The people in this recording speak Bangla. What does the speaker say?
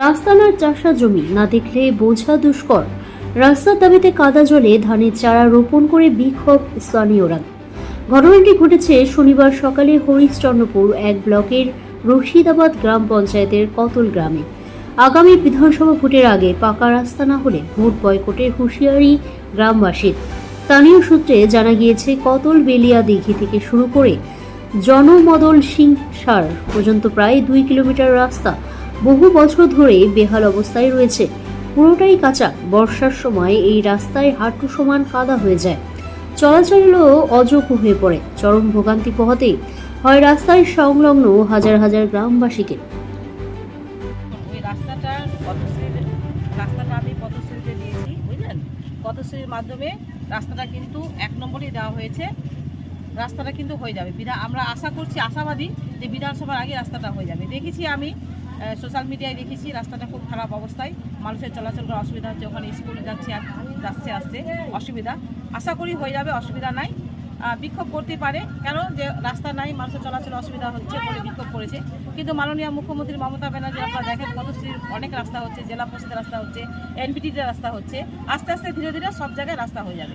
রাস্তানার চাষা জমি না দেখলে বোঝা দুষ্কর। রাস্তার দাবিতে কাদা জলে ধানের চারা রোপণ করে বিক্ষোভ স্থানীয়রা। ঘটনাটি ঘটেছে শনিবার সকালে হরিশচন্দ্রপুর এক ব্লকের রশিদাবাদ গ্রাম পঞ্চায়েতের কতল গ্রামে। আগামী বিধানসভা ভোটের আগে পাকা রাস্তা না হলে ভোট বয়কটের হুঁশিয়ারি গ্রামবাসীর। স্থানীয় সূত্রে জানা গিয়েছে, কতল বেলিয়া দিঘি থেকে শুরু করে জনমদল সিং সার পর্যন্ত প্রায় দুই কিলোমিটার রাস্তা বহু বছর ধরে বেহাল অবস্থায় রয়েছে। পুরোটাই কাঁচা। বর্ষার সময় এই রাস্তায় হাঁটু সমান কাদা হয়ে যায়। চলাচলও অযোগ্য হয়ে পড়ে। চরম ভোগান্তি পোহাতেই হয় রাস্তায় সংলগ্ন হাজার হাজার গ্রামবাসীকে। রাস্তাটা রাস্তাটা আমি বুঝলেন? মাধ্যমে রাস্তাটা কিন্তু এক নম্বরই দেওয়া হয়েছে। রাস্তাটা কিন্তু হয়ে যাবে। বিধান আমরা আশা করছি, আশাবাদী যে বিধানসভার আগে রাস্তাটা হয়ে যাবে। দেখেছি আমি সোশ্যাল মিডিয়ায় দেখেছি, রাস্তাটা খুব খারাপ অবস্থায়, মানুষের চলাচল করার অসুবিধা হচ্ছে, ওখানে স্কুল যাচ্ছে আর যাচ্ছে আসছে, অসুবিধা। আশা করি হয়ে যাবে, অসুবিধা নাই। বিক্ষোভ করতে পারে, কেন যে রাস্তা নাই, মানুষের চলাচল অসুবিধা হচ্ছে বলে বিক্ষোভ করেছে। কিন্তু মাননীয় মুখ্যমন্ত্রী মমতা ব্যানার্জি, আপনারা দেখেন পদশ্রীর অনেক রাস্তা হচ্ছে, জেলা পরিষদের রাস্তা হচ্ছে এনপিটিতে রাস্তা হচ্ছে, আস্তে আস্তে ধীরে ধীরে সব জায়গায় রাস্তা হয়ে যাবে।